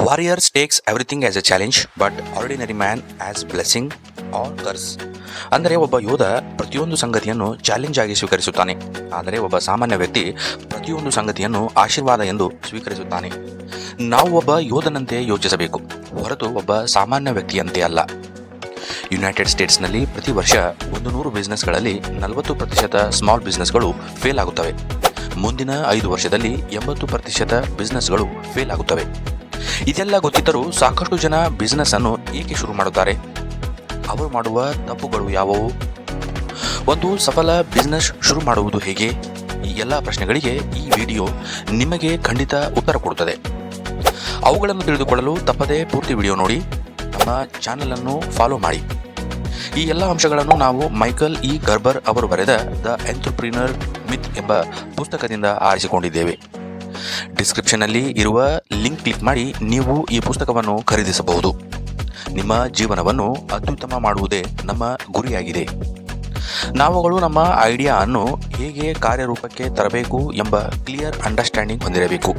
Warriors takes everything as a challenge, but ordinary man as blessing or curse. ಅಂದರೆ ಒಬ್ಬ ಯೋಧ ಪ್ರತಿಯೊಂದು ಸಂಗತಿಯನ್ನು ಚಾಲೆಂಜ್ ಆಗಿ ಸ್ವೀಕರಿಸುತ್ತಾನೆ. ಆದರೆ ಒಬ್ಬ ಸಾಮಾನ್ಯ ವ್ಯಕ್ತಿ ಪ್ರತಿಯೊಂದು ಸಂಗತಿಯನ್ನು ಆಶೀರ್ವಾದ ಎಂದು ಸ್ವೀಕರಿಸುತ್ತಾನೆ. ನಾವು ಒಬ್ಬ ಯೋಧನಂತೆ ಯೋಚಿಸಬೇಕು ಹೊರತು ಒಬ್ಬ ಸಾಮಾನ್ಯ ವ್ಯಕ್ತಿಯಂತೆ ಅಲ್ಲ. ಯುನೈಟೆಡ್ ಸ್ಟೇಟ್ಸ್ನಲ್ಲಿ ಪ್ರತಿ ವರ್ಷ ಒಂದು ನೂರು ಬಿಸ್ನೆಸ್ಗಳಲ್ಲಿ ನಲವತ್ತು ಪ್ರತಿಶತ ಸ್ಮಾಲ್ ಬಿಸ್ನೆಸ್ಗಳು ಫೇಲ್ ಆಗುತ್ತವೆ. ಮುಂದಿನ ಐದು ವರ್ಷದಲ್ಲಿ ಎಂಬತ್ತು ಪ್ರತಿಶತ ಬಿಸ್ನೆಸ್ಗಳು ಫೇಲ್ ಆಗುತ್ತವೆ. ಇದೆಲ್ಲ ಗೊತ್ತಿದ್ದರೂ ಸಾಕಷ್ಟು ಜನ ಬಿಸ್ನೆಸ್ ಅನ್ನು ಏಕೆ ಶುರು ಮಾಡುತ್ತಾರೆ? ಅವರು ಮಾಡುವ ತಪ್ಪುಗಳು ಯಾವುವು? ಒಂದು ಸಫಲ ಬಿಸ್ನೆಸ್ ಶುರು ಮಾಡುವುದು ಹೇಗೆ? ಈ ಎಲ್ಲ ಪ್ರಶ್ನೆಗಳಿಗೆ ಈ ವಿಡಿಯೋ ನಿಮಗೆ ಖಂಡಿತ ಉತ್ತರ ಕೊಡುತ್ತದೆ. ಅವುಗಳನ್ನು ತಿಳಿದುಕೊಳ್ಳಲು ತಪ್ಪದೇ ಪೂರ್ತಿ ವಿಡಿಯೋ ನೋಡಿ, ನಮ್ಮ ಚಾನೆಲ್ ಅನ್ನು ಫಾಲೋ ಮಾಡಿ. ಈ ಎಲ್ಲ ಅಂಶಗಳನ್ನು ನಾವು ಮೈಕಲ್ ಇ. ಗರ್ಬರ್ ಅವರು ಬರೆದ ದ ಎಂಟ್ರಪ್ರಿನರ್ ಮಿತ್ ಎಂಬ ಪುಸ್ತಕದಿಂದ ಆರಿಸಿಕೊಂಡಿದ್ದೇವೆ. ಡಿಸ್ಕ್ರಿಪ್ಷನ್ನಲ್ಲಿ ಇರುವ ಲಿಂಕ್ ಕ್ಲಿಕ್ ಮಾಡಿ ನೀವು ಈ ಪುಸ್ತಕವನ್ನು ಖರೀದಿಸಬಹುದು. ನಿಮ್ಮ ಜೀವನವನ್ನು ಅತ್ಯುತ್ತಮ ಮಾಡುವುದೇ ನಮ್ಮ ಗುರಿಯಾಗಿದೆ. ನಾವುಗಳು ನಮ್ಮ ಐಡಿಯಾ ಅನ್ನು ಹೇಗೆ ಕಾರ್ಯರೂಪಕ್ಕೆ ತರಬೇಕು ಎಂಬ ಕ್ಲಿಯರ್ ಅಂಡರ್ಸ್ಟ್ಯಾಂಡಿಂಗ್ ಹೊಂದಿರಬೇಕು.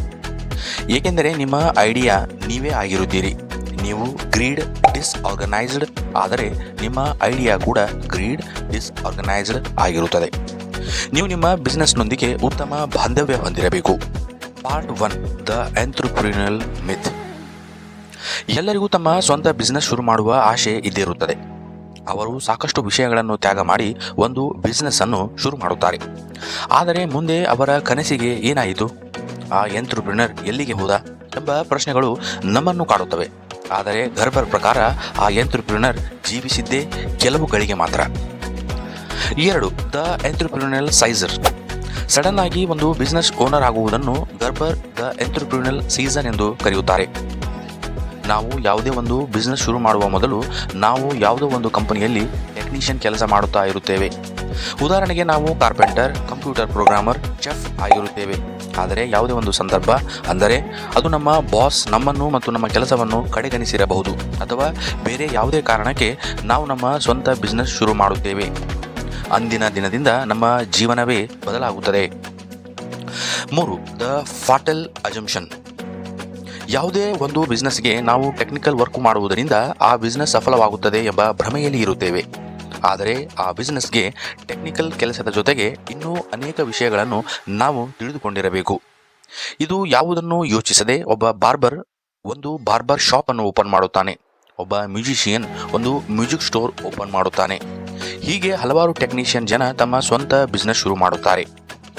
ಏಕೆಂದರೆ ನಿಮ್ಮ ಐಡಿಯಾ ನೀವೇ ಆಗಿರುತ್ತೀರಿ. ನೀವು ಗ್ರೀಡ್ ಡಿಸ್ಆರ್ಗನೈಸ್ಡ್ ಆದರೆ ನಿಮ್ಮ ಐಡಿಯಾ ಕೂಡ ಗ್ರೀಡ್ ಡಿಸ್ಆರ್ಗನೈಸ್ಡ್ ಆಗಿರುತ್ತದೆ. ನೀವು ನಿಮ್ಮ ಬಿಸ್ನೆಸ್ನೊಂದಿಗೆ ಉತ್ತಮ ಬಾಂಧವ್ಯ ಹೊಂದಿರಬೇಕು. Part one the entrepreneurial myth ಎಲ್ಲರಿಗೂ ತಮ್ಮ ಸ್ವಂತ ಬಿಸ್ನೆಸ್ ಶುರು ಮಾಡುವ ಆಶೆ ಇದ್ದೇ ಇರುತ್ತದೆ ಅವರು ಸಾಕಷ್ಟು ವಿಷಯಗಳನ್ನು ತ್ಯಾಗ ಮಾಡಿ ಒಂದು ಬಿಸ್ನೆಸ್ ಅನ್ನು ಶುರು ಮಾಡುತ್ತಾರೆ. ಆದರೆ ಮುಂದೆ ಅವರ ಕನಸಿಗೆ ಏನಾಯಿತು? ಆ ಎಂಟ್ರಪ್ರಿನರ್ ಎಲ್ಲಿಗೆ ಹೋದ? ಎಂಬ ಪ್ರಶ್ನೆಗಳು ನಮ್ಮನ್ನು ಕಾಡುತ್ತವೆ. ಆದರೆ ಗರ್ಭರ್ ಪ್ರಕಾರ ಆ ಎಂಟ್ರಪ್ರಿನರ್ ಜೀವಿಸಿದ್ದೇ ಕೆಲವು ಗಳಿಗೆ ಮಾತ್ರ. ಎರಡು ದ ಎಂಟ್ರಪ್ರಿನಲ್ ಸೈಸರ್ ಸಡನ್ ಆಗಿ ಒಂದು ಬಿಸ್ನೆಸ್ ಓನರ್ ಆಗುವುದನ್ನು ಗರ್ಬರ್ ದ ಎಂಟ್ರಪ್ರಿನಲ್ ಸೀಸನ್ ಎಂದು ಕರೆಯುತ್ತಾರೆ. ನಾವು ಯಾವುದೇ ಒಂದು ಬಿಸ್ನೆಸ್ ಶುರು ಮಾಡುವ ಮೊದಲು ನಾವು ಯಾವುದೋ ಒಂದು ಕಂಪನಿಯಲ್ಲಿ ಟೆಕ್ನಿಷಿಯನ್ ಕೆಲಸ ಮಾಡುತ್ತಾ ಇರುತ್ತೇವೆ. ಉದಾಹರಣೆಗೆ ನಾವು ಕಾರ್ಪೆಂಟರ್, ಕಂಪ್ಯೂಟರ್ ಪ್ರೋಗ್ರಾಮರ್, ಚೆಫ್ ಆಗಿರುತ್ತೇವೆ. ಆದರೆ ಯಾವುದೇ ಒಂದು ಸಂದರ್ಭ ಅಂದರೆ ಅದು ನಮ್ಮ ಬಾಸ್ ನಮ್ಮನ್ನು ಮತ್ತು ನಮ್ಮ ಕೆಲಸವನ್ನು ಕಡೆಗಣಿಸಿರಬಹುದು ಅಥವಾ ಬೇರೆ ಯಾವುದೇ ಕಾರಣಕ್ಕೆ ನಾವು ನಮ್ಮ ಸ್ವಂತ ಬಿಸ್ನೆಸ್ ಶುರು ಮಾಡುತ್ತೇವೆ. ಅಂದಿನ ದಿನದಿಂದ ನಮ್ಮ ಜೀವನವೇ ಬದಲಾಗುತ್ತದೆ. ಮೂರು ದ ಫಾಟಲ್ ಅಜಂಪ್ಷನ್ ಯಾವುದೇ ಒಂದು ಬಿಸ್ನೆಸ್ಗೆ ನಾವು ಟೆಕ್ನಿಕಲ್ ವರ್ಕ್ ಮಾಡುವುದರಿಂದ ಆ ಬಿಸ್ನೆಸ್ ಸಫಲವಾಗುತ್ತದೆ ಎಂಬ ಭ್ರಮೆಯಲ್ಲಿ ಇರುತ್ತೇವೆ. ಆದರೆ ಆ ಬಿಸ್ನೆಸ್ಗೆ ಟೆಕ್ನಿಕಲ್ ಕೆಲಸದ ಜೊತೆಗೆ ಇನ್ನೂ ಅನೇಕ ವಿಷಯಗಳನ್ನು ನಾವು ತಿಳಿದುಕೊಂಡಿರಬೇಕು. ಇದು ಯಾವುದನ್ನು ಯೋಚಿಸದೆ ಒಬ್ಬ ಬಾರ್ಬರ್ ಒಂದು ಬಾರ್ಬರ್ ಶಾಪ್ ಅನ್ನು ಓಪನ್ ಮಾಡುತ್ತಾನೆ. ಒಬ್ಬ ಮ್ಯೂಸಿಷಿಯನ್ ಒಂದು ಮ್ಯೂಸಿಕ್ ಸ್ಟೋರ್ ಓಪನ್ ಮಾಡುತ್ತಾನೆ. ಹೀಗೆ ಹಲವಾರು ಟೆಕ್ನಿಷಿಯನ್ ಜನ ತಮ್ಮ ಸ್ವಂತ ಬಿಸ್ನೆಸ್ ಶುರು ಮಾಡುತ್ತಾರೆ.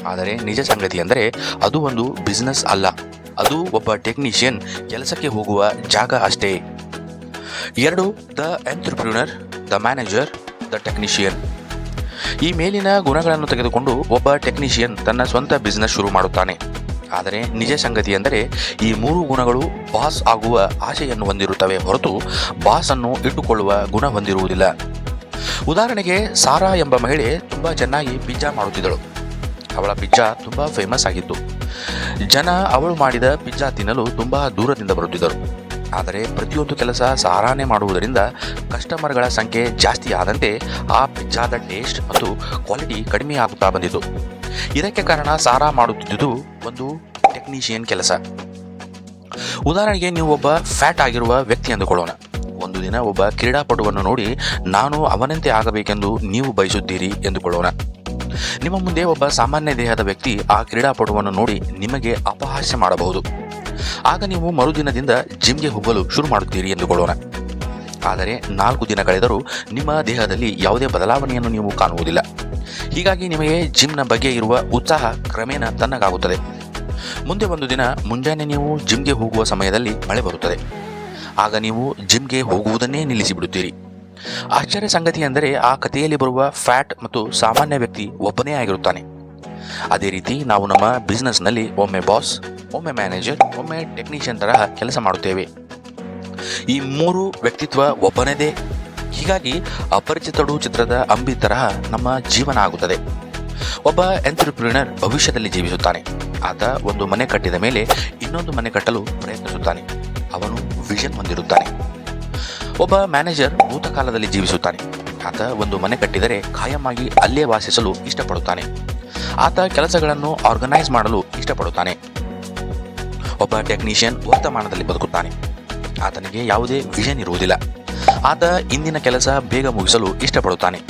ಆದರೆ ನಿಜ ಸಂಗತಿ ಅಂದರೆ ಅದು ಒಂದು ಬಿಸ್ನೆಸ್ ಅಲ್ಲ. ಅದು ಒಬ್ಬ ಟೆಕ್ನಿಷಿಯನ್ ಕೆಲಸಕ್ಕೆ ಹೋಗುವ ಜಾಗ ಅಷ್ಟೇ. ಎರಡು, the entrepreneur the manager, the technician. ಈ ಮೇಲಿನ ಗುಣಗಳನ್ನು ತೆಗೆದುಕೊಂಡು ಒಬ್ಬ ಟೆಕ್ನಿಷಿಯನ್ ತನ್ನ ಸ್ವಂತ ಬಿಸ್ನೆಸ್ ಶುರು ಮಾಡುತ್ತಾನೆ. ಆದರೆ ನಿಜ ಸಂಗತಿ ಎಂದರೆ ಈ ಮೂರು ಗುಣಗಳು ಬಾಸ್ ಆಗುವ ಆಶೆಯನ್ನು ಹೊಂದಿರುತ್ತವೆ ಹೊರತು ಬಾಸ್ ಅನ್ನು ಇಟ್ಟುಕೊಳ್ಳುವ ಗುಣ ಹೊಂದಿರುವುದಿಲ್ಲ. ಉದಾಹರಣೆಗೆ ಸಾರಾ ಎಂಬ ಮಹಿಳೆ ತುಂಬ ಚೆನ್ನಾಗಿ ಪಿಜ್ಜಾ ಮಾಡುತ್ತಿದ್ದಳು. ಅವಳ ಪಿಜ್ಜಾ ತುಂಬ ಫೇಮಸ್ ಆಗಿತ್ತು. ಜನ ಅವಳು ಮಾಡಿದ ಪಿಜ್ಜಾ ತಿನ್ನಲು ತುಂಬ ದೂರದಿಂದ ಬರುತ್ತಿದ್ದರು. ಆದರೆ ಪ್ರತಿಯೊಂದು ಕೆಲಸ ಸಾರಾನೇ ಮಾಡುವುದರಿಂದ ಕಸ್ಟಮರ್ಗಳ ಸಂಖ್ಯೆ ಜಾಸ್ತಿ ಆದಂತೆ ಆ ಪಿಜ್ಜಾದ ಟೇಸ್ಟ್ ಮತ್ತು ಕ್ವಾಲಿಟಿ ಕಡಿಮೆ ಆಗುತ್ತಾ ಬಂದಿತು ಇದಕ್ಕೆ ಕಾರಣ ಸಾರಾ ಮಾಡುತ್ತಿದ್ದುದು ಒಂದು ಟೆಕ್ನಿಷಿಯನ್ ಕೆಲಸ. ಉದಾಹರಣೆಗೆ ನೀವು ಒಬ್ಬ ಫ್ಯಾಟ್ ಆಗಿರುವ ವ್ಯಕ್ತಿ ಎಂದುಕೊಳ್ಳೋಣ ಒಂದು ದಿನ ಒಬ್ಬ ಕ್ರೀಡಾಪಟುವನ್ನು ನೋಡಿ, ನಾನು ಅವನಂತೆ ಆಗಬೇಕೆಂದು ನೀವು ಬಯಸುತ್ತೀರಿ ಎಂದುಕೊಳ್ಳೋಣ. ನಿಮ್ಮ ಮುಂದೆ ಒಬ್ಬ ಸಾಮಾನ್ಯ ದೇಹದ ವ್ಯಕ್ತಿ ಆ ಕ್ರೀಡಾಪಟುವನ್ನು ನೋಡಿ ನಿಮಗೆ ಅಪಹಾಸ್ಯ ಮಾಡಬಹುದು. ಆಗ ನೀವು ಮರುದಿನದಿಂದ ಜಿಮ್ಗೆ ಹೋಗಲು ಶುರು ಮಾಡುತ್ತೀರಿ ಎಂದುಕೊಳ್ಳೋಣ. ಆದರೆ ನಾಲ್ಕು ದಿನ ಕಳೆದರೂ ನಿಮ್ಮ ದೇಹದಲ್ಲಿ ಯಾವುದೇ ಬದಲಾವಣೆಯನ್ನು ನೀವು ಕಾಣುವುದಿಲ್ಲ. ಹೀಗಾಗಿ ನಿಮಗೆ ಜಿಮ್ನ ಬಗ್ಗೆ ಇರುವ ಉತ್ಸಾಹ ಕ್ರಮೇಣ ತನ್ನಗಾಗುತ್ತದೆ ಮುಂದೆ ಒಂದು ದಿನ ಮುಂಜಾನೆ ನೀವು ಜಿಮ್ಗೆ ಹೋಗುವ ಸಮಯದಲ್ಲಿ ಮಳೆ ಬರುತ್ತದೆ. ಆಗ ನೀವು ಜಿಮ್ಗೆ ಹೋಗುವುದನ್ನೇ ನಿಲ್ಲಿಸಿಬಿಡುತ್ತೀರಿ. ಆಶ್ಚರ್ಯ ಸಂಗತಿ ಎಂದರೆ ಆ ಕಥೆಯಲ್ಲಿ ಬರುವ ಫ್ಯಾಟ್ ಮತ್ತು ಸಾಮಾನ್ಯ ವ್ಯಕ್ತಿ ಒಬ್ಬನೇ ಆಗಿರುತ್ತಾನೆ. ಅದೇ ರೀತಿ ನಾವು ನಮ್ಮ ಬಿಸ್ನೆಸ್ನಲ್ಲಿ ಒಮ್ಮೆ ಬಾಸ್, ಒಮ್ಮೆ ಮ್ಯಾನೇಜರ್, ಒಮ್ಮೆ ಟೆಕ್ನಿಷಿಯನ್ ತರಹ ಕೆಲಸ ಮಾಡುತ್ತೇವೆ. ಈ ಮೂರು ವ್ಯಕ್ತಿತ್ವ ಒಬ್ಬನದೇ? ಹೀಗಾಗಿ ಅಪರಿಚಿತಡು ಚಿತ್ರದ ಅಂಬಿ ತರಹ ನಮ್ಮ ಜೀವನ ಆಗುತ್ತದೆ. ಒಬ್ಬ ಎಂಟ್ರಪ್ರಿನರ್ ಭವಿಷ್ಯದಲ್ಲಿ ಜೀವಿಸುತ್ತಾನೆ. ಆತ ಒಂದು ಮನೆ ಕಟ್ಟಿದ ಮೇಲೆ ಇನ್ನೊಂದು ಮನೆ ಕಟ್ಟಲು ಪ್ರಯತ್ನಿಸುತ್ತಾನೆ. ಅವನು ವಿಷನ್ ಹೊಂದಿರುತ್ತಾನೆ. ಒಬ್ಬ ಮ್ಯಾನೇಜರ್ ಭೂತಕಾಲದಲ್ಲಿ ಜೀವಿಸುತ್ತಾನೆ. ಆತ ಒಂದು ಮನೆ ಕಟ್ಟಿದರೆ ಖಾಯಮಾಗಿ ಅಲ್ಲೇ ವಾಸಿಸಲು ಇಷ್ಟಪಡುತ್ತಾನೆ. ಆತ ಕೆಲಸಗಳನ್ನು ಆರ್ಗನೈಸ್ ಮಾಡಲು ಇಷ್ಟಪಡುತ್ತಾನೆ. ಒಬ್ಬ ಟೆಕ್ನಿಷಿಯನ್ ವರ್ತಮಾನದಲ್ಲಿ ಬದುಕುತ್ತಾನೆ. ಆತನಿಗೆ ಯಾವುದೇ ವಿಷನ್ ಇರುವುದಿಲ್ಲ. ಆತ ಇಂದಿನ ಕೆಲಸ ಬೇಗ ಮುಗಿಸಲು ಇಷ್ಟಪಡುತ್ತಾನೆ.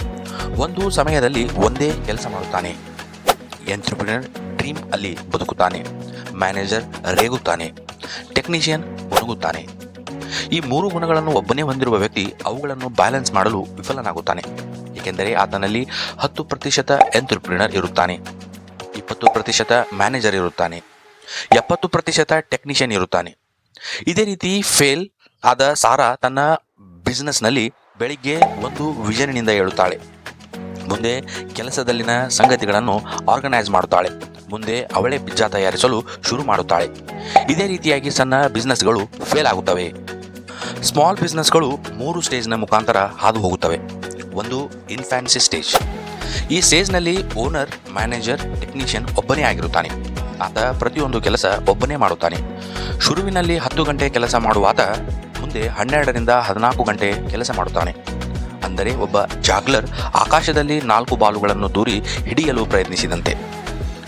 ಒಂದು ಸಮಯದಲ್ಲಿ ಒಂದೇ ಕೆಲಸ ಮಾಡುತ್ತಾನೆ. ಎಂಟ್ರಪ್ರಿನರ್ ಡ್ರೀಮ್ ಅಲ್ಲಿ ಬದುಕುತ್ತಾನೆ. ಮ್ಯಾನೇಜರ್ ರೇಗುತ್ತಾನೆ. ಟೆಕ್ನಿಷಿಯನ್ ಒಣಗುತ್ತಾನೆ. ಈ ಮೂರು ಗುಣಗಳನ್ನು ಒಬ್ಬನೇ ಹೊಂದಿರುವ ವ್ಯಕ್ತಿ ಅವುಗಳನ್ನು ಬ್ಯಾಲೆನ್ಸ್ ಮಾಡಲು ವಿಫಲನಾಗುತ್ತಾನೆ. ಏಕೆಂದರೆ ಆತನಲ್ಲಿ ಹತ್ತು ಪ್ರತಿಶತ ಎಂಟ್ರಪ್ರಿನರ್ ಇರುತ್ತಾನೆ. ಇಪ್ಪತ್ತು ಪ್ರತಿಶತ ಮ್ಯಾನೇಜರ್ ಇರುತ್ತಾನೆ. ಎಪ್ಪತ್ತು ಪ್ರತಿಶತ ಟೆಕ್ನಿಷಿಯನ್ ಇರುತ್ತಾನೆ. ಇದೇ ರೀತಿ ಫೇಲ್ ಆದ ಸಾರಾ ತನ್ನ ಬಿಸ್ನೆಸ್ನಲ್ಲಿ ಬೆಳಿಗ್ಗೆ ಒಂದು ವಿಷನ್ನಿಂದ ಹೇಳುತ್ತಾಳೆ ಮುಂದೆ ಕೆಲಸದಲ್ಲಿನ ಸಂಗತಿಗಳನ್ನು ಆರ್ಗನೈಸ್ ಮಾಡುತ್ತಾಳೆ. ಮುಂದೆ ಅವಳೇ ಪಿಜ್ಜಾ ತಯಾರಿಸಲು ಶುರು ಮಾಡುತ್ತಾಳೆ. ಇದೇ ರೀತಿಯಾಗಿ ಸಣ್ಣ ಬಿಸ್ನೆಸ್ಗಳು ಫೇಲ್ ಆಗುತ್ತವೆ. ಸ್ಮಾಲ್ ಬಿಸ್ನೆಸ್ಗಳು ಮೂರು ಸ್ಟೇಜ್ನ ಮುಖಾಂತರ ಹಾದು ಹೋಗುತ್ತವೆ. ಒಂದು ಇನ್ಫ್ಯಾನ್ಸಿ ಸ್ಟೇಜ್ ಈ ಸ್ಟೇಜ್ನಲ್ಲಿ ಓನರ್ ಮ್ಯಾನೇಜರ್ ಟೆಕ್ನಿಷಿಯನ್ ಒಬ್ಬನೇ ಆಗಿರುತ್ತಾನೆ. ಆತ ಪ್ರತಿಯೊಂದು ಕೆಲಸ ಒಬ್ಬನೇ ಮಾಡುತ್ತಾನೆ. ಶುರುವಿನಲ್ಲಿ ಹತ್ತು ಗಂಟೆ ಕೆಲಸ ಮಾಡುವಾತ ಮುಂದೆ ಹನ್ನೆರಡರಿಂದ ಹದಿನಾಲ್ಕು ಗಂಟೆ ಕೆಲಸ ಮಾಡುತ್ತಾನೆ. ಅಂದರೆ ಒಬ್ಬ ಜಾಗ್ಲರ್ ಆಕಾಶದಲ್ಲಿ ನಾಲ್ಕು ಬಾಲುಗಳನ್ನು ದೂರಿ ಹಿಡಿಯಲು ಪ್ರಯತ್ನಿಸಿದಂತೆ.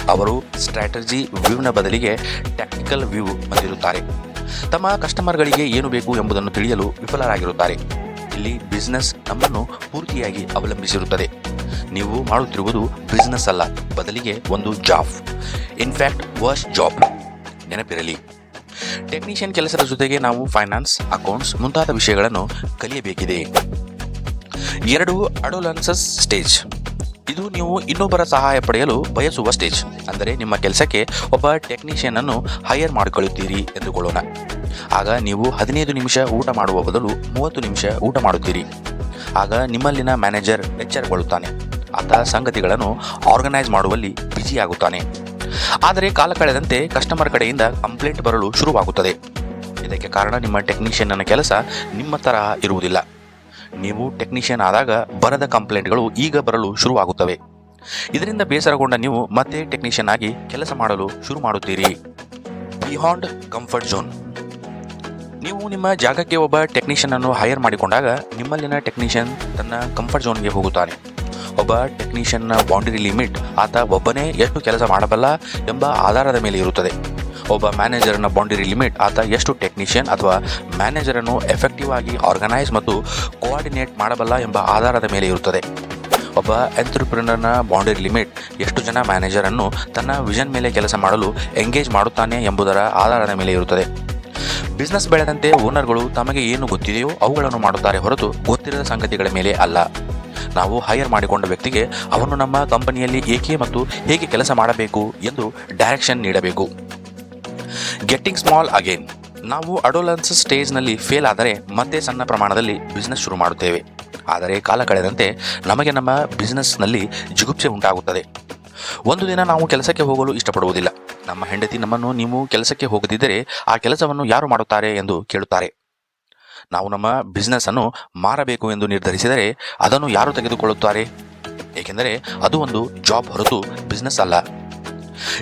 ಅವರು ಸ್ಟ್ರಾಟಜಿ ವ್ಯೂನ ಬದಲಿಗೆ ಟೆಕ್ನಿಕಲ್ ವ್ಯೂ ಹೊಂದಿರುತ್ತಾರೆ. ತಮ್ಮ ಕಸ್ಟಮರ್ಗಳಿಗೆ ಏನು ಬೇಕು ಎಂಬುದನ್ನು ತಿಳಿಯಲು ವಿಫಲರಾಗಿರುತ್ತಾರೆ. ಇಲ್ಲಿ ಬಿಸ್ನೆಸ್ ನಮ್ಮನ್ನು ಪೂರ್ತಿಯಾಗಿ ಅವಲಂಬಿಸಿರುತ್ತದೆ. ನೀವು ಮಾಡುತ್ತಿರುವುದು ಬಿಸ್ನೆಸ್ ಅಲ್ಲ, ಬದಲಿಗೆ ಒಂದು job in fact worse job ನೆನಪಿರಲಿ. ಟೆಕ್ನಿಷಿಯನ್ ಕೆಲಸದ ಜೊತೆಗೆ ನಾವು ಫೈನಾನ್ಸ್ ಅಕೌಂಟ್ಸ್ ಮುಂತಾದ ವಿಷಯಗಳನ್ನು ಕಲಿಯಬೇಕಿದೆ. ಎರಡು ಅಡೋಲನ್ಸಸ್ ಸ್ಟೇಜ್ ಇದು ನೀವು ಇನ್ನೊಬ್ಬರ ಸಹಾಯ ಪಡೆಯಲು ಬಯಸುವ ಸ್ಟೇಜ್ ಅಂದರೆ ನಿಮ್ಮ ಕೆಲಸಕ್ಕೆ ಒಬ್ಬ ಟೆಕ್ನಿಷಿಯನ್ ಅನ್ನು ಹೈಯರ್ ಮಾಡಿಕೊಳ್ಳುತ್ತೀರಿ ಎಂದುಕೊಳ್ಳೋಣ. ಆಗ ನೀವು ಹದಿನೈದು ನಿಮಿಷ ಊಟ ಮಾಡುವ ಬದಲು ಮೂವತ್ತು ನಿಮಿಷ ಊಟ ಮಾಡುತ್ತೀರಿ. ಆಗ ನಿಮ್ಮಲ್ಲಿನ ಮ್ಯಾನೇಜರ್ ಎಚ್ಚರಗೊಳ್ಳುತ್ತಾನೆ. ಆತ ಸಂಗತಿಗಳನ್ನು ಆರ್ಗನೈಸ್ ಮಾಡುವಲ್ಲಿ ಬ್ಯುಸಿಯಾಗುತ್ತಾನೆ ಆದರೆ ಕಾಲ ಕಳೆದಂತೆ ಕಸ್ಟಮರ್ ಕಡೆಯಿಂದ ಕಂಪ್ಲೇಂಟ್ ಬರಲು ಶುರುವಾಗುತ್ತದೆ. ಇದಕ್ಕೆ ಕಾರಣ ನಿಮ್ಮ ಟೆಕ್ನಿಷಿಯನ್ನ ಕೆಲಸ ನಿಮ್ಮ ತರಹ ಇರುವುದಿಲ್ಲ. ನೀವು ಟೆಕ್ನಿಷಿಯನ್ ಆದಾಗ ಬರದ ಕಂಪ್ಲೇಂಟ್ಗಳು ಈಗ ಬರಲು ಶುರುವಾಗುತ್ತವೆ. ಇದರಿಂದ ಬೇಸರಗೊಂಡ ನೀವು ಮತ್ತೆ ಟೆಕ್ನಿಷಿಯನ್ ಆಗಿ ಕೆಲಸ ಮಾಡಲು ಶುರು ಮಾಡುತ್ತೀರಿ. ಬಿಹಾಂಡ್ ಕಂಫರ್ಟ್ ಝೋನ್ ನೀವು ನಿಮ್ಮ ಜಾಗಕ್ಕೆ ಒಬ್ಬ ಟೆಕ್ನಿಷಿಯನ್ ಅನ್ನು ಹೈಯರ್ ಮಾಡಿಕೊಂಡಾಗ ನಿಮ್ಮಲ್ಲಿನ ಟೆಕ್ನಿಷಿಯನ್ ತನ್ನ ಕಂಫರ್ಟ್ ಝೋನ್ಗೆ ಹೋಗುತ್ತಾನೆ. ಒಬ್ಬ ಟೆಕ್ನಿಷಿಯನ್ನ ಬೌಂಡರಿ ಲಿಮಿಟ್ ಆತ ಒಬ್ಬನೇ ಎಷ್ಟು ಕೆಲಸ ಮಾಡಬಲ್ಲ ಎಂಬ ಆಧಾರದ ಮೇಲೆ ಇರುತ್ತದೆ. ಒಬ್ಬ ಮ್ಯಾನೇಜರ್ನ ಬೌಂಡರಿ ಲಿಮಿಟ್ ಆತ ಎಷ್ಟು ಟೆಕ್ನಿಷಿಯನ್ ಅಥವಾ ಮ್ಯಾನೇಜರನ್ನು ಎಫೆಕ್ಟಿವ್ ಆಗಿ ಆರ್ಗನೈಸ್ ಮತ್ತು ಕೋಆರ್ಡಿನೇಟ್ ಮಾಡಬಲ್ಲ ಎಂಬ ಆಧಾರದ ಮೇಲೆ ಇರುತ್ತದೆ. ಒಬ್ಬ ಎಂಟ್ರಪ್ರಿನರ್ನ ಬೌಂಡರಿ ಲಿಮಿಟ್ ಎಷ್ಟು ಜನ ಮ್ಯಾನೇಜರನ್ನು ತನ್ನ ವಿಷನ್ ಮೇಲೆ ಕೆಲಸ ಮಾಡಲು ಎಂಗೇಜ್ ಮಾಡುತ್ತಾನೆ ಎಂಬುದರ ಆಧಾರದ ಮೇಲೆ ಇರುತ್ತದೆ. ಬಿಸ್ನೆಸ್ ಬೆಳೆದಂತೆ ಓನರ್ಗಳು ತಮಗೆ ಏನು ಗೊತ್ತಿದೆಯೋ ಅವುಗಳನ್ನು ಮಾಡುತ್ತಾರೆ ಹೊರತು ಗೊತ್ತಿರದ ಸಂಗತಿಗಳ ಮೇಲೆ ಅಲ್ಲ. ನಾವು ಹೈಯರ್ ಮಾಡಿಕೊಂಡ ವ್ಯಕ್ತಿಗೆ ಅವನು ನಮ್ಮ ಕಂಪನಿಯಲ್ಲಿ ಏಕೆ ಮತ್ತು ಹೇಗೆ ಕೆಲಸ ಮಾಡಬೇಕು ಎಂದು ಡೈರೆಕ್ಷನ್ ನೀಡಬೇಕು. ಗೆಟ್ಟಿಂಗ್ ಸ್ಮಾಲ್ ಅಗೇನ್ ನಾವು ಅಡೋಲನ್ಸ್ ಸ್ಟೇಜ್ನಲ್ಲಿ ಫೇಲ್ ಆದರೆ ಮತ್ತೆ ಸಣ್ಣ ಪ್ರಮಾಣದಲ್ಲಿ ಬಿಸ್ನೆಸ್ ಶುರು ಮಾಡುತ್ತೇವೆ. ಆದರೆ ಕಾಲ ಕಳೆದಂತೆ ನಮಗೆ ನಮ್ಮ ಬಿಸ್ನೆಸ್ನಲ್ಲಿ ಜಿಗುಪ್ಸೆ ಉಂಟಾಗುತ್ತದೆ. ಒಂದು ದಿನ ನಾವು ಕೆಲಸಕ್ಕೆ ಹೋಗಲು ಇಷ್ಟಪಡುವುದಿಲ್ಲ. ನಮ್ಮ ಹೆಂಡತಿ ನಮ್ಮನ್ನು ನೀವು ಕೆಲಸಕ್ಕೆ ಹೋಗದಿದ್ದರೆ ಆ ಕೆಲಸವನ್ನು ಯಾರು ಮಾಡುತ್ತಾರೆ ಎಂದು ಕೇಳುತ್ತಾರೆ. ನಾವು ನಮ್ಮ ಬಿಸ್ನೆಸ್ ಅನ್ನು ಮಾರಬೇಕು ಎಂದು ನಿರ್ಧರಿಸಿದರೆ ಅದನ್ನು ಯಾರು ತೆಗೆದುಕೊಳ್ಳುತ್ತಾರೆ? ಏಕೆಂದರೆ ಅದು ಒಂದು ಜಾಬ್ ಹೊರತು ಬಿಸ್ನೆಸ್ ಅಲ್ಲ.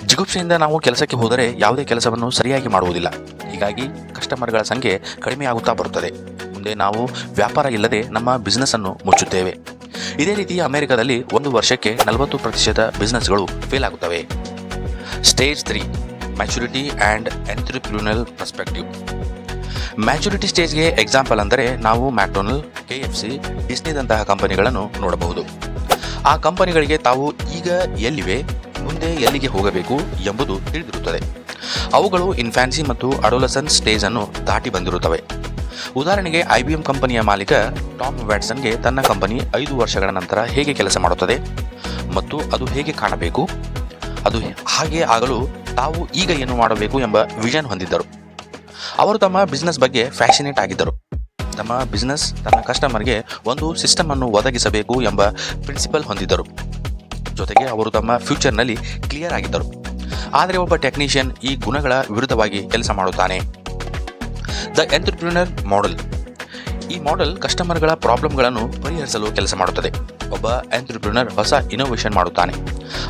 ಜಿಗುಪ್ಸೆಯಿಂದ ನಾವು ಕೆಲಸಕ್ಕೆ ಹೋದರೆ ಯಾವುದೇ ಕೆಲಸವನ್ನು ಸರಿಯಾಗಿ ಮಾಡುವುದಿಲ್ಲ. ಹೀಗಾಗಿ ಕಸ್ಟಮರ್ಗಳ ಸಂಖ್ಯೆ ಕಡಿಮೆಯಾಗುತ್ತಾ ಬರುತ್ತದೆ. ಮುಂದೆ ನಾವು ವ್ಯಾಪಾರ ಇಲ್ಲದೆ ನಮ್ಮ ಬಿಸ್ನೆಸ್ ಅನ್ನು ಮುಚ್ಚುತ್ತೇವೆ. ಇದೇ ರೀತಿ ಅಮೆರಿಕದಲ್ಲಿ ಒಂದು ವರ್ಷಕ್ಕೆ ನಲವತ್ತು ಪ್ರತಿಶತ ಬಿಸ್ನೆಸ್ಗಳು ಫೇಲ್ ಆಗುತ್ತವೆ. Stage three maturity and entrepreneurial perspective maturity ಸ್ಟೇಜ್ಗೆ example ಅಂದರೆ ನಾವು ಮ್ಯಾಕ್ಡೊನಲ್ ಕೆ ಎಫ್ ಸಿ ಡಿಸ್ನಿದಂತಹ ಕಂಪನಿಗಳನ್ನು ನೋಡಬಹುದು. ಆ ಕಂಪನಿಗಳಿಗೆ ತಾವು ಈಗ ಎಲ್ಲಿವೆ, ಮುಂದೆ ಎಲ್ಲಿಗೆ ಹೋಗಬೇಕು ಎಂಬುದು ತಿಳಿದಿರುತ್ತದೆ. ಅವುಗಳು ಇನ್ಫ್ಯಾನ್ಸಿ ಮತ್ತು ಅಡೋಲಸನ್ ಸ್ಟೇಜ್ ಅನ್ನು ದಾಟಿ ಬಂದಿರುತ್ತವೆ. ಉದಾಹರಣೆಗೆ ಐ ಬಿ ಎಂ ಕಂಪನಿಯ ಮಾಲೀಕ ಟಾಮ್ ವ್ಯಾಟ್ಸನ್ಗೆ ತನ್ನ ಕಂಪನಿ ಐದು ವರ್ಷಗಳ ನಂತರ ಹೇಗೆ ಕೆಲಸ ಮಾಡುತ್ತದೆ ಮತ್ತು ಅದು ಹೇಗೆ ಕಾಣಬೇಕು? ಅದು ಹಾಗೆ ಆಗಲು ತಾವು ಈಗ ಏನು ಮಾಡಬೇಕು ಎಂಬ ವಿಷನ್ ಹೊಂದಿದ್ದರು. ಅವರು ತಮ್ಮ ಬಿಸ್ನೆಸ್ ಬಗ್ಗೆ ಫ್ಯಾಷನೇಟ್ ಆಗಿದ್ದರು. ತಮ್ಮ ಬಿಸ್ನೆಸ್ ತನ್ನ ಕಸ್ಟಮರ್ಗೆ ಒಂದು ಸಿಸ್ಟಮ್ ಅನ್ನು ಒದಗಿಸಬೇಕು ಎಂಬ ಪ್ರಿನ್ಸಿಪಲ್ ಹೊಂದಿದ್ದರು. ಜೊತೆಗೆ ಅವರು ತಮ್ಮ ಫ್ಯೂಚರ್ನಲ್ಲಿ ಕ್ಲಿಯರ್ ಆಗಿದ್ದರು. ಆದರೆ ಒಬ್ಬ ಟೆಕ್ನಿಷಿಯನ್ ಈ ಗುಣಗಳ ವಿರುದ್ಧವಾಗಿ ಕೆಲಸ ಮಾಡುತ್ತಾನೆ. ದ ಎಂಟರ್ಪ್ರಿನರ್ ಮಾಡೆಲ್ ಈ ಮಾಡೆಲ್ ಕಸ್ಟಮರ್ಗಳ ಪ್ರಾಬ್ಲಮ್ಗಳನ್ನು ಪರಿಹರಿಸಲು ಕೆಲಸ ಮಾಡುತ್ತದೆ. ಒಬ್ಬ ಎಂಟ್ರಪ್ರಿನರ್ ಹೊಸ ಇನೋವೇಷನ್ ಮಾಡುತ್ತಾನೆ.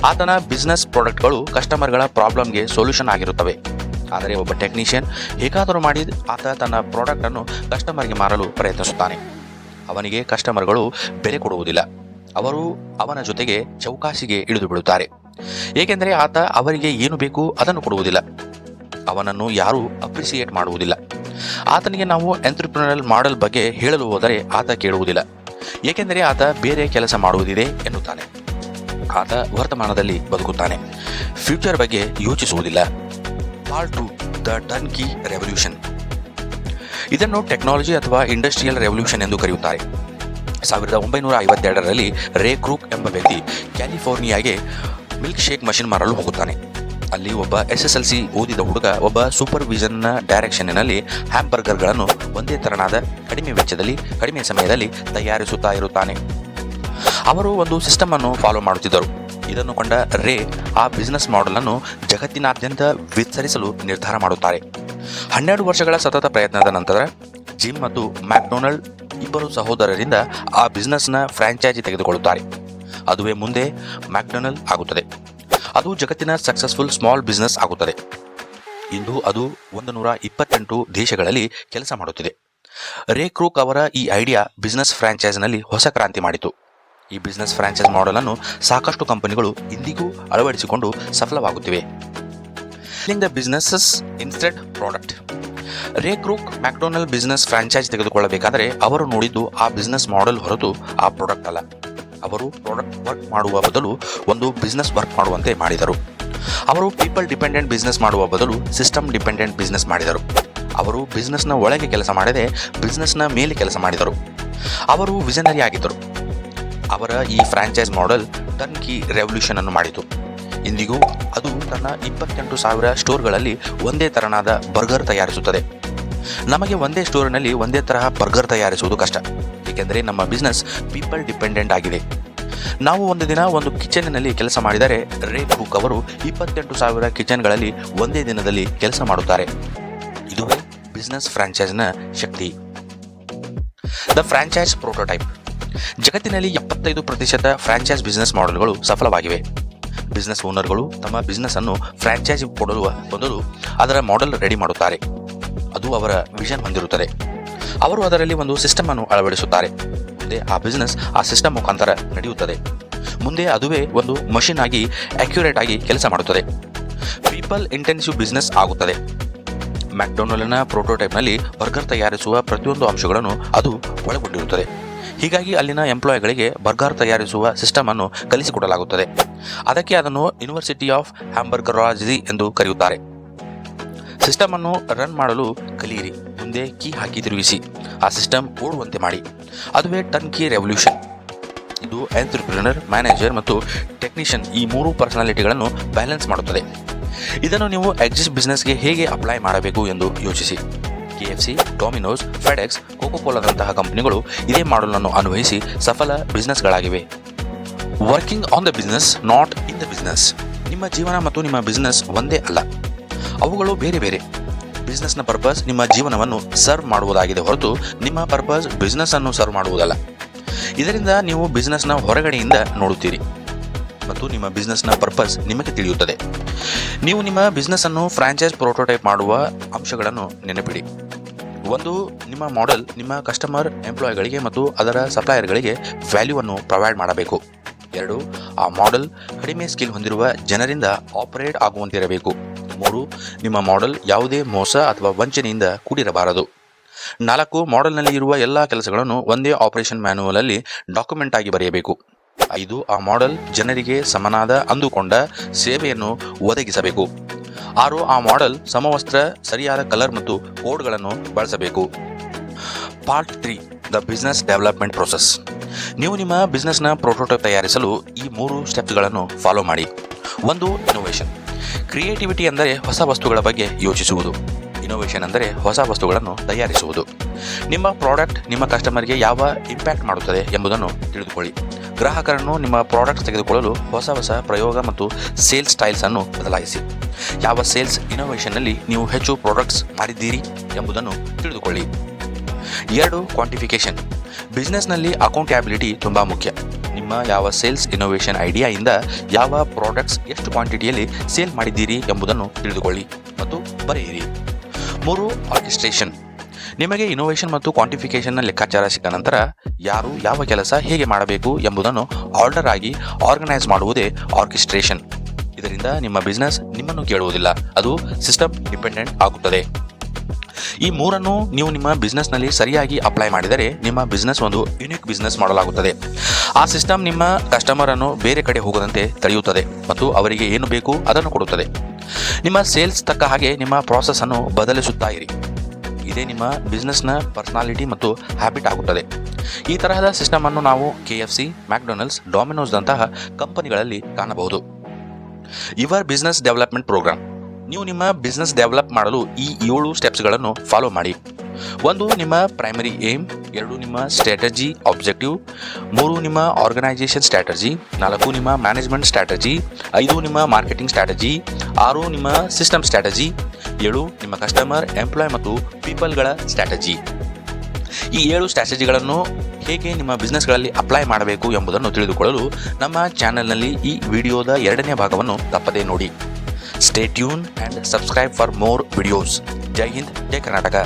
ಆತನ ಬಿಸ್ನೆಸ್ ಪ್ರಾಡಕ್ಟ್ಗಳು ಕಸ್ಟಮರ್ಗಳ ಪ್ರಾಬ್ಲಮ್ಗೆ ಸೊಲ್ಯೂಷನ್ ಆಗಿರುತ್ತವೆ. ಆದರೆ ಒಬ್ಬ ಟೆಕ್ನಿಷಿಯನ್ ಹೇಗಾದರೂ ಮಾಡಿ ಆತ ತನ್ನ ಪ್ರಾಡಕ್ಟನ್ನು ಕಸ್ಟಮರ್ಗೆ ಮಾರಲು ಪ್ರಯತ್ನಿಸುತ್ತಾನೆ. ಅವನಿಗೆ ಕಸ್ಟಮರ್ಗಳು ಬೆಲೆ ಕೊಡುವುದಿಲ್ಲ. ಅವರು ಅವನ ಜೊತೆಗೆ ಚೌಕಾಸಿಗೆ ಇಳಿದು ಬಿಡುತ್ತಾರೆ ಏಕೆಂದರೆ ಆತ ಅವರಿಗೆ ಏನು ಬೇಕು ಅದನ್ನು ಕೊಡುವುದಿಲ್ಲ. ಅವನನ್ನು ಯಾರೂ ಅಪ್ರಿಸಿಯೇಟ್ ಮಾಡುವುದಿಲ್ಲ. ಆತನಿಗೆ ನಾವು ಎಂಟ್ರಪ್ರಿನರಲ್ ಮಾಡೆಲ್ ಬಗ್ಗೆ ಹೇಳಲು ಹೋದರೆ ಆತ ಕೇಳುವುದಿಲ್ಲ. ಏಕೆಂದರೆ ಆತ ಬೇರೆ ಕೆಲಸ ಮಾಡುವುದಿದೆ ಎನ್ನುತ್ತಾನೆ. ಆತ ವರ್ತಮಾನದಲ್ಲಿ ಬದುಕುತ್ತಾನೆ. ಫ್ಯೂಚರ್ ಬಗ್ಗೆ ಯೋಚಿಸುವುದಿಲ್ಲ. Part two the turnkey revolution ಇದನ್ನು ಟೆಕ್ನಾಲಜಿ ಅಥವಾ ಇಂಡಸ್ಟ್ರಿಯಲ್ ರೆವಲ್ಯೂಷನ್ ಎಂದು ಕರೆಯುತ್ತಾರೆ. ಸಾವಿರದ ಒಂಬೈನೂರ ಐವತ್ತೆರಡರಲ್ಲಿ ರೇ ಕ್ರೂಕ್ ಎಂಬ ವ್ಯಕ್ತಿ ಕ್ಯಾಲಿಫೋರ್ನಿಯಾಗೆ ಮಿಲ್ಕ್ ಶೇಕ್ ಮಷಿನ್ ಮಾರಲು ಹೋಗುತ್ತಾನೆ. ಅಲ್ಲಿ ಒಬ್ಬ ಎಸ್ ಎಸ್ ಎಲ್ ಸಿ ಓದಿದ ಹುಡುಗ, ಒಬ್ಬ ಸೂಪರ್ವಿಷನ್ನ ಡೈರೆಕ್ಷನ್ನಲ್ಲಿ ಹ್ಯಾಂಬರ್ಗರ್ಗಳನ್ನು ಒಂದೇ ತರನಾದ ಕಡಿಮೆ ವೆಚ್ಚದಲ್ಲಿ, ಕಡಿಮೆ ಸಮಯದಲ್ಲಿ ತಯಾರಿಸುತ್ತಾ ಇರುತ್ತಾನೆ. ಅವರು ಒಂದು ಸಿಸ್ಟಮನ್ನು ಫಾಲೋ ಮಾಡುತ್ತಿದ್ದರು. ಇದನ್ನು ಕಂಡ ರೇ ಆ ಬಿಸಿನೆಸ್ ಮಾಡೆಲ್ ಅನ್ನು ಜಗತ್ತಿನಾದ್ಯಂತ ವಿಸ್ತರಿಸಲು ನಿರ್ಧಾರ ಮಾಡುತ್ತಾರೆ. ಹನ್ನೆರಡು ವರ್ಷಗಳ ಸತತ ಪ್ರಯತ್ನದ ನಂತರ, ಜಿಮ್ ಮತ್ತು ಮ್ಯಾಕ್ಡೊನಾಲ್ಡ್ ಇಬ್ಬರು ಸಹೋದರರಿಂದ ಆ ಬಿಸ್ನೆಸ್ನ ಫ್ರಾಂಚೈಸಿ ತೆಗೆದುಕೊಳ್ಳುತ್ತಾರೆ. ಅದುವೇ ಮುಂದೆ ಮ್ಯಾಕ್ಡೊನಾಲ್ಡ್ ಆಗುತ್ತದೆ. ಅದು ಜಗತ್ತಿನ ಸಕ್ಸಸ್ಫುಲ್ ಸ್ಮಾಲ್ ಬಿಸ್ನೆಸ್ ಆಗುತ್ತದೆ. ಇಂದು ಅದು ಒಂದು ನೂರ ಇಪ್ಪತ್ತೆಂಟು ದೇಶಗಳಲ್ಲಿ ಕೆಲಸ ಮಾಡುತ್ತಿದೆ. ರೇ ಕ್ರೂಕ್ ಅವರ ಈ ಐಡಿಯಾ ಬಿಸ್ನೆಸ್ ಫ್ರಾಂಚೈಸ್ನಲ್ಲಿ ಹೊಸ ಕ್ರಾಂತಿ ಮಾಡಿತು. ಈ ಬಿಸ್ನೆಸ್ ಫ್ರಾಂಚೈಸ್ ಮಾಡೆಲ್ ಅನ್ನು ಸಾಕಷ್ಟು ಕಂಪನಿಗಳು ಇಂದಿಗೂ ಅಳವಡಿಸಿಕೊಂಡು ಸಫಲವಾಗುತ್ತಿವೆ. The businesses instead product Ray Kroc McDonald business franchise ತೆಗೆದುಕೊಳ್ಳಬೇಕಾದರೆ ಅವರು ನೋಡಿದ್ದು ಆ ಬಿಸ್ನೆಸ್ ಮಾಡೆಲ್ ಹೊರತು ಆ ಪ್ರಾಡಕ್ಟ್ ಅಲ್ಲ. ಅವರು ಪ್ರಾಡಕ್ಟ್ ವರ್ಕ್ ಮಾಡುವ ಬದಲು ಒಂದು ಬಿಸ್ನೆಸ್ ವರ್ಕ್ ಮಾಡುವಂತೆ ಮಾಡಿದರು. ಅವರು ಪೀಪಲ್ ಡಿಪೆಂಡೆಂಟ್ ಬಿಸ್ನೆಸ್ ಮಾಡುವ ಬದಲು ಸಿಸ್ಟಮ್ ಡಿಪೆಂಡೆಂಟ್ ಬಿಸ್ನೆಸ್ ಮಾಡಿದರು. ಅವರು ಬಿಸ್ನೆಸ್ನ ಒಳಗೆ ಕೆಲಸ ಮಾಡದೆ ಬಿಸ್ನೆಸ್ನ ಮೇಲೆ ಕೆಲಸ ಮಾಡಿದರು. ಅವರು ವಿಜನರಿ ಆಗಿದ್ದರು. ಅವರ ಈ franchise model turnkey revolution ಅನ್ನು ಮಾಡಿತು. ಇಂದಿಗೂ ಅದು ತನ್ನ ಇಪ್ಪತ್ತೆಂಟು ಸಾವಿರ ಸ್ಟೋರ್ಗಳಲ್ಲಿ ಒಂದೇ ತರನಾದ ಬರ್ಗರ್ ತಯಾರಿಸುತ್ತದೆ. ನಮಗೆ ಒಂದೇ ಸ್ಟೋರ್ನಲ್ಲಿ ಒಂದೇ ತರಹ ಬರ್ಗರ್ ತಯಾರಿಸುವುದು ಕಷ್ಟ. ಏಕೆಂದರೆ ನಮ್ಮ ಬಿಸ್ನೆಸ್ ಪೀಪಲ್ ಡಿಪೆಂಡೆಂಟ್ ಆಗಿದೆ. ನಾವು ಒಂದು ದಿನ ಒಂದು ಕಿಚನ್ನಲ್ಲಿ ಕೆಲಸ ಮಾಡಿದರೆ ರೇಟ್ ಬುಕ್ ಅವರು ಇಪ್ಪತ್ತೆಂಟು ಸಾವಿರ ಕಿಚನ್ಗಳಲ್ಲಿ ಒಂದೇ ದಿನದಲ್ಲಿ ಕೆಲಸ ಮಾಡುತ್ತಾರೆ. ಇದುವೇ ಬಿಸ್ನೆಸ್ ಫ್ರಾಂಚೈಸ್ನ ಶಕ್ತಿ. ದ ಫ್ರಾಂಚೈಸ್ ಪ್ರೋಟೋಟೈಪ್ ಜಗತ್ತಿನಲ್ಲಿ ಎಪ್ಪತ್ತೈದು ಪ್ರತಿಶತ ಫ್ರಾಂಚೈಸ್ ಬಿಸ್ನೆಸ್ ಮಾಡೆಲ್ಗಳು ಸಫಲವಾಗಿವೆ. ಬಿಸ್ನೆಸ್ ಓನರ್ಗಳು ತಮ್ಮ ಬಿಸ್ನೆಸ್ ಅನ್ನು ಫ್ರಾಂಚೈಸಿ ಕೊಡಲು ಬಂದರೂ ಅದರ ಮಾಡೆಲ್ ರೆಡಿ ಮಾಡುತ್ತಾರೆ. ಅದು ಅವರ ವಿಷನ್ ಹೊಂದಿರುತ್ತದೆ. ಅವರು ಅದರಲ್ಲಿ ಒಂದು ಸಿಸ್ಟಮ್ ಅನ್ನು ಅಳವಡಿಸುತ್ತಾರೆ. ಮುಂದೆ ಆ ಬಿಸ್ನೆಸ್ ಆ ಸಿಸ್ಟಮ್ ಮುಖಾಂತರ ನಡೆಯುತ್ತದೆ. ಮುಂದೆ ಅದುವೇ ಒಂದು ಮಷಿನ್ ಆಗಿ ಅಕ್ಯುರೇಟ್ ಆಗಿ ಕೆಲಸ ಮಾಡುತ್ತದೆ. ಪೀಪಲ್ ಇಂಟೆನ್ಸಿವ್ ಬಿಸ್ನೆಸ್ ಆಗುತ್ತದೆ. ಮ್ಯಾಕ್ಡೊನಾಲ್ಡ್ನ ಪ್ರೋಟೋಟೈಪ್ನಲ್ಲಿ ಬರ್ಗರ್ ತಯಾರಿಸುವ ಪ್ರತಿಯೊಂದು ಅಂಶಗಳನ್ನು ಅದು ಒಳಗೊಂಡಿರುತ್ತದೆ. ಹೀಗಾಗಿ ಅಲ್ಲಿನ ಎಂಪ್ಲಾಯ್ಗಳಿಗೆ ಬರ್ಗರ್ ತಯಾರಿಸುವ ಸಿಸ್ಟಮ್ ಅನ್ನು ಕಲಿಸಿಕೊಡಲಾಗುತ್ತದೆ. ಅದಕ್ಕೆ ಅದನ್ನು ಯೂನಿವರ್ಸಿಟಿ ಆಫ್ ಹ್ಯಾಂಬರ್ಗರಾಜಿ ಎಂದು ಕರೆಯುತ್ತಾರೆ. ಸಿಸ್ಟಮ್ ಅನ್ನು ರನ್ ಮಾಡಲು ಕಲಿಯಿರಿ ಮುಂದೆ ಕೀ ಹಾಕಿ ತಿರುಗಿಸಿ, ಆ ಸಿಸ್ಟಮ್ ಓಡುವಂತೆ ಮಾಡಿ. ಅದುವೇ ಟರ್ನ್ ಕೀ ರೆವಲ್ಯೂಷನ್ ಇದು ಎಂಟ್ರಪ್ರಿನರ್ ಮ್ಯಾನೇಜರ್ ಮತ್ತು ಟೆಕ್ನಿಷಿಯನ್ ಈ ಮೂರು ಪರ್ಸನಾಲಿಟಿಗಳನ್ನು ಬ್ಯಾಲೆನ್ಸ್ ಮಾಡುತ್ತದೆ. ಇದನ್ನು ನೀವು ಎಕ್ಸಿಸ್ ಬಿಸ್ನೆಸ್ಗೆ ಹೇಗೆ ಅಪ್ಲೈ ಮಾಡಬೇಕು ಎಂದು ಯೋಚಿಸಿ. K F C, Domino's, FedEx, ಕೋಕೋಕೋಲಾದಂತಹ ಕಂಪನಿಗಳು ಇದೇ ಮಾಡಲನ್ನು ಅನ್ವಯಿಸಿ ಸಫಲ ಬಿಸ್ನೆಸ್ಗಳಾಗಿವೆ. Working on the business, not in the business. ನಿಮ್ಮ ಜೀವನ ಮತ್ತು ನಿಮ್ಮ ಬಿಸ್ನೆಸ್ ಒಂದೇ ಅಲ್ಲ. ಅವುಗಳು ಬೇರೆ ಬೇರೆ. ಬಿಸ್ನೆಸ್ನ ಪರ್ಪಸ್ ನಿಮ್ಮ ಜೀವನವನ್ನು ಸರ್ವ್ ಮಾಡುವುದಾಗಿದೆ ಹೊರತು ನಿಮ್ಮ ಪರ್ಪಸ್ ಬಿಸ್ನೆಸ್ ಅನ್ನು ಸರ್ವ್ ಮಾಡುವುದಲ್ಲ. ಇದರಿಂದ ನೀವು ಬಿಸ್ನೆಸ್ನ ಹೊರಗಡೆಯಿಂದ ನೋಡುತ್ತೀರಿ. ಮತ್ತು ನಿಮ್ಮ ಬಿಸ್ನೆಸ್ನ ಪರ್ಪಸ್ ನಿಮಗೆ ತಿಳಿಯುತ್ತದೆ. ನೀವು ನಿಮ್ಮ ಬಿಸ್ನೆಸ್ ಅನ್ನು ಫ್ರಾಂಚೈಸ್ ಪ್ರೋಟೋಟೈಪ್ ಮಾಡುವ ಅಂಶಗಳನ್ನು ನೆನಪಿಡಿ. ಒಂದು, ನಿಮ್ಮ ಮಾಡೆಲ್ ನಿಮ್ಮ ಕಸ್ಟಮರ್ ಎಂಪ್ಲಾಯ್ಗಳಿಗೆ ಮತ್ತು ಅದರ ಸಪ್ಲೈಯರ್ಗಳಿಗೆ ವ್ಯಾಲ್ಯೂವನ್ನು ಪ್ರೊವೈಡ್ ಮಾಡಬೇಕು. ಎರಡು, ಆ ಮಾಡೆಲ್ ಕಡಿಮೆ ಸ್ಕಿಲ್ ಹೊಂದಿರುವ ಜನರಿಂದ ಆಪರೇಟ್ ಆಗುವಂತಿರಬೇಕು. ಮೂರು, ನಿಮ್ಮ ಮಾಡೆಲ್ ಯಾವುದೇ ಮೋಸ ಅಥವಾ ವಂಚನೆಯಿಂದ ಕೂಡಿರಬಾರದು. ನಾಲ್ಕು ಮಾಡೆಲ್ನಲ್ಲಿ ಇರುವ ಎಲ್ಲ ಕೆಲಸಗಳನ್ನು ಒಂದೇ ಆಪರೇಷನ್ ಮ್ಯಾನುವಲಲ್ಲಿ ಡಾಕ್ಯುಮೆಂಟ್ ಆಗಿ ಬರೆಯಬೇಕು. ಐದು ಆ ಮಾಡೆಲ್ ಜನರಿಗೆ ಸಮನಾದ ಅಂದುಕೊಂಡ ಸೇವೆಯನ್ನು ಒದಗಿಸಬೇಕು. ಆರು ಆ ಮಾಡೆಲ್ ಸಮವಸ್ತ್ರ, ಸರಿಯಾದ ಕಲರ್ ಮತ್ತು ಕೋಡ್ಗಳನ್ನು ಬಳಸಬೇಕು. Part three the business development process ನೀವು ನಿಮ್ಮ ಬಿಸ್ನೆಸ್ನ ಪ್ರೋಟೋಟೈಪ್ ತಯಾರಿಸಲು ಈ ಮೂರು ಸ್ಟೆಪ್ಸ್ಗಳನ್ನು ಫಾಲೋ ಮಾಡಿ. ಒಂದು ಇನೋವೇಷನ್ ಕ್ರಿಯೇಟಿವಿಟಿ ಅಂದರೆ ಹೊಸ ವಸ್ತುಗಳ ಬಗ್ಗೆ ಯೋಚಿಸುವುದು. ಇನೋವೇಷನ್ ಅಂದರೆ ಹೊಸ ವಸ್ತುಗಳನ್ನು ತಯಾರಿಸುವುದು. ನಿಮ್ಮ ಪ್ರಾಡಕ್ಟ್ ನಿಮ್ಮ ಕಸ್ಟಮರ್ಗೆ ಯಾವ ಇಂಪ್ಯಾಕ್ಟ್ ಮಾಡುತ್ತದೆ ಎಂಬುದನ್ನು ತಿಳಿದುಕೊಳ್ಳಿ. ಗ್ರಾಹಕರನ್ನು ನಿಮ್ಮ ಪ್ರಾಡಕ್ಟ್ ತೆಗೆದುಕೊಳ್ಳಲು ಹೊಸ ಹೊಸ ಪ್ರಯೋಗ ಮತ್ತು ಸೇಲ್ಸ್ ಸ್ಟೈಲ್ಸ್ ಅನ್ನು ಬದಲಾಯಿಸಿ. ಯಾವ ಸೇಲ್ಸ್ ಇನೋವೇಷನ್ನಲ್ಲಿ ನೀವು ಹೆಚ್ಚು ಪ್ರಾಡಕ್ಟ್ಸ್ ಮಾಡಿದ್ದೀರಿ ಎಂಬುದನ್ನು ತಿಳಿದುಕೊಳ್ಳಿ. ಎರಡು ಕ್ವಾಂಟಿಫಿಕೇಶನ್ ಬಿಸ್ನೆಸ್ನಲ್ಲಿ ಅಕೌಂಟ್ಯಾಬಿಲಿಟಿ ತುಂಬ ಮುಖ್ಯ. ನಿಮ್ಮ ಯಾವ ಸೇಲ್ಸ್ ಇನೋವೇಷನ್ ಐಡಿಯಾಯಿಂದ ಯಾವ ಪ್ರಾಡಕ್ಟ್ಸ್ ಎಷ್ಟು ಕ್ವಾಂಟಿಟಿಯಲ್ಲಿ ಸೇಲ್ ಮಾಡಿದ್ದೀರಿ ಎಂಬುದನ್ನು ತಿಳಿದುಕೊಳ್ಳಿ ಮತ್ತು ಬರೆಯಿರಿ. ಮೂರು ಆರ್ಕೆಸ್ಟ್ರೇಷನ್ ನಿಮಗೆ ಇನೋವೇಷನ್ ಮತ್ತು ಕ್ವಾಂಟಿಫಿಕೇಷನ್ನ ಲೆಕ್ಕಾಚಾರ ಸಿಕ್ಕ ನಂತರ ಯಾರು ಯಾವ ಕೆಲಸ ಹೇಗೆ ಮಾಡಬೇಕು ಎಂಬುದನ್ನು ಆರ್ಡರ್ ಆಗಿ ಆರ್ಗನೈಸ್ ಮಾಡುವುದೇ ಆರ್ಕೆಸ್ಟ್ರೇಷನ್ ಇದರಿಂದ ನಿಮ್ಮ ಬಿಸ್ನೆಸ್ ನಿಮ್ಮನ್ನು ಕೇಳುವುದಿಲ್ಲ, ಅದು ಸಿಸ್ಟಮ್ ಡಿಪೆಂಡೆಂಟ್ ಆಗುತ್ತದೆ. ಈ ಮೂರನ್ನು ನೀವು ನಿಮ್ಮ ಬಿಸ್ನೆಸ್ನಲ್ಲಿ ಸರಿಯಾಗಿ ಅಪ್ಲೈ ಮಾಡಿದರೆ ನಿಮ್ಮ ಬಿಸ್ನೆಸ್ ಒಂದು ಯುನಿಕ್ ಬಿಸ್ನೆಸ್ ಮಾಡಲಾಗುತ್ತದೆ. ಆ ಸಿಸ್ಟಮ್ ನಿಮ್ಮ ಕಸ್ಟಮರನ್ನು ಬೇರೆ ಕಡೆ ಹೋಗದಂತೆ ತಡೆಯುತ್ತದೆ ಮತ್ತು ಅವರಿಗೆ ಏನು ಬೇಕು ಅದನ್ನು ಕೊಡುತ್ತದೆ. ನಿಮ್ಮ ಸೇಲ್ಸ್ ತಕ್ಕ ಹಾಗೆ ನಿಮ್ಮ ಪ್ರಾಸೆಸ್ ಅನ್ನು ಬದಲಿಸುತ್ತಾ ಇರಿ. ಇದೇ ನಿಮ್ಮ ಬಿಸ್ನೆಸ್ನ ಪರ್ಸನಾಲಿಟಿ ಮತ್ತು ಹ್ಯಾಬಿಟ್ ಆಗುತ್ತದೆ. ಈ ತರಹದ ಸಿಸ್ಟಮನ್ನು ನಾವು ಕೆ ಎಫ್ ಸಿ ಮ್ಯಾಕ್ಡೊನಲ್ಡ್ಸ್ ಡೊಮಿನೋಸ್ನಂತಹ ಕಂಪನಿಗಳಲ್ಲಿ ಕಾಣಬಹುದು. ಯುವರ್ ಬಿಸ್ನೆಸ್ ಡೆವಲಪ್ಮೆಂಟ್ ಪ್ರೋಗ್ರಾಮ್ ನೀವು ನಿಮ್ಮ ಬಿಸ್ನೆಸ್ ಡೆವಲಪ್ ಮಾಡಲು ಈ ಏಳು ಸ್ಟೆಪ್ಸ್ಗಳನ್ನು ಫಾಲೋ ಮಾಡಿ. ಒಂದು, ನಿಮ್ಮ ಪ್ರೈಮರಿ ಏಮ್ ಎರಡು, ನಿಮ್ಮ ಸ್ಟ್ರಾಟಜಿ ಆಬ್ಜೆಕ್ಟಿವ್ ಮೂರು, ನಿಮ್ಮ ಆರ್ಗನೈಸೇಷನ್ ಸ್ಟ್ರಾಟಜಿ ನಾಲ್ಕು, ನಿಮ್ಮ ಮ್ಯಾನೇಜ್ಮೆಂಟ್ ಸ್ಟ್ರಾಟಜಿ ಐದು, ನಿಮ್ಮ ಮಾರ್ಕೆಟಿಂಗ್ ಸ್ಟ್ರಾಟಜಿ ಆರು, ನಿಮ್ಮ ಸಿಸ್ಟಮ್ ಸ್ಟ್ರಾಟಜಿ ಏಳು, ನಿಮ್ಮ ಕಸ್ಟಮರ್ ಎಂಪ್ಲಾಯ್ ಮತ್ತು ಪೀಪಲ್ಗಳ ಸ್ಟ್ರಾಟಜಿ ಈ ಏಳು ಸ್ಟ್ರಾಟಜಿಗಳನ್ನು ಹೇಗೆ ನಿಮ್ಮ ಬಿಸ್ನೆಸ್ಗಳಲ್ಲಿ ಅಪ್ಲೈ ಮಾಡಬೇಕು ಎಂಬುದನ್ನು ತಿಳಿದುಕೊಳ್ಳಲು ನಮ್ಮ ಚಾನೆಲ್ನಲ್ಲಿ ಈ ವಿಡಿಯೋದ ಎರಡನೇ ಭಾಗವನ್ನು ತಪ್ಪದೇ ನೋಡಿ. Stay tune and subscribe for more videos जय हिंद जय कर्नाटका